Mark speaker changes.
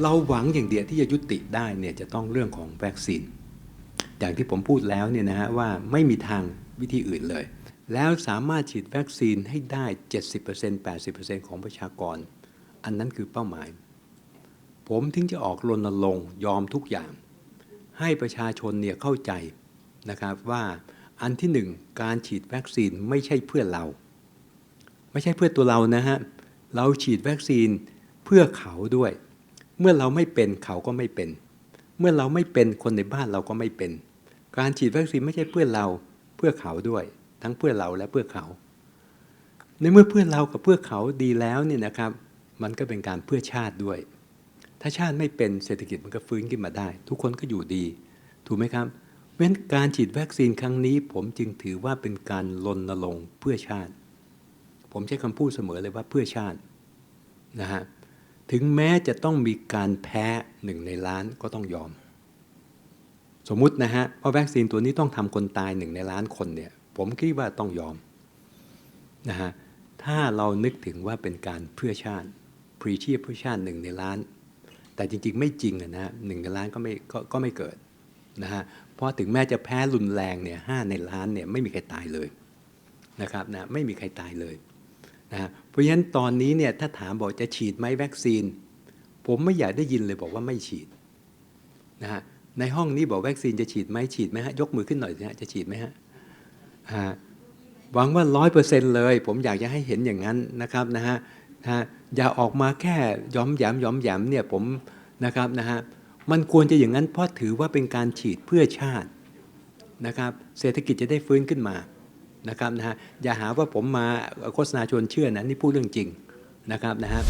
Speaker 1: เราหวังอย่างเดียวที่จะยุติได้เนี่ยจะต้องเรื่องของวัคซีน อย่างที่ผมพูดแล้วเนี่ยนะฮะว่าไม่มีทางวิธีอื่นเลย แล้วสามารถฉีดวัคซีนให้ได้ 70% 80%ของประชากร อันนั้นคือเป้าหมาย ผมถึงจะออกรณรงค์ยอมทุกอย่าง ให้ประชาชนเนี่ยเข้าใจนะครับว่าอันที่หนึ่งการฉีดวัคซีนไม่ใช่เพื่อเรา ไม่ใช่เพื่อตัวเรานะฮะ เราฉีดวัคซีนเพื่อเขาด้วย เมื่อเราไม่เป็นเขาก็ไม่เป็น เมื่อเราไม่เป็นคนในบ้านเราก็ไม่เป็น การฉีดวัคซีนไม่ใช่เพื่อเราเพื่อเขาด้วย ทั้งเพื่อเราและเพื่อเขา ในเมื่อเพื่อเรากับเพื่อเขาดีแล้วเนี่ยนะครับ มันก็เป็นการเพื่อชาติด้วย ถ้าชาติไม่เป็นเศรษฐกิจมันก็ฟื้นขึ้นมาได้ ทุกคนก็อยู่ดี ถูกไหมครับเพราะฉะนั้นการฉีดวัคซีนครั้งนี้ ผมจึงถือว่าเป็นการรณรงค์เพื่อชาติ ผมใช้คำพูดเสมอเลยว่าเพื่อชาตินะฮะ ถึงแม้จะต้องมีการแพ้หนึ่งในล้านก็ต้องยอม สมมุตินะฮะว่าวัคซีนตัวนี้ต้องทำคนตายหนึ่งในล้านคนเนี่ยผมคิดว่าต้องยอมนะฮะถ้าเรานึกถึงว่าเป็นการเพื่อชาติพรีชีพเพื่อชาติหนึ่งในล้าน แต่จริงๆ ไม่จริงนะฮะหนึ่งในล้านก็ไม่กก็ไม่เกิดนะฮะเพราะถึงแม้จะแพ้รุนแรงเนี่ยห้าในล้านเนี่ยไม่มีใครตายเลยนะครับนะไม่มีใครตายเลย นะเพราะฉะนั้นตอนนี้เนี่ยถ้าถามบอกจะฉีดไหมวัคซีน ผมไม่อยากได้ยินเลยบอกว่าไม่ฉีดนะฮะในห้องนี้บอกวัคซีนจะฉีดไหมฉีดไหมฮะยกมือขึ้นหน่อยสิฮะจะฉีดไหมฮะฮะหวังว่าร้อยเปอร์เซ็นต์เลย ผมอยากจะให้เห็นอย่างนั้นนะครับนะฮะนะฮะอย่าออกมาแค่ย้อมแย้มย้อมแย้มเนี่ยผมนะครับนะฮะมันควรจะอย่างนั้นเพราะถือว่าเป็นการฉีดเพื่อชาตินะครับ เศรษฐกิจจะได้ฟื้นขึ้นมา นะครับนะฮะอย่าหาว่าผมมาโฆษณาชวนเชื่อนะนี่พูดเรื่องจริงนะครับนะฮะ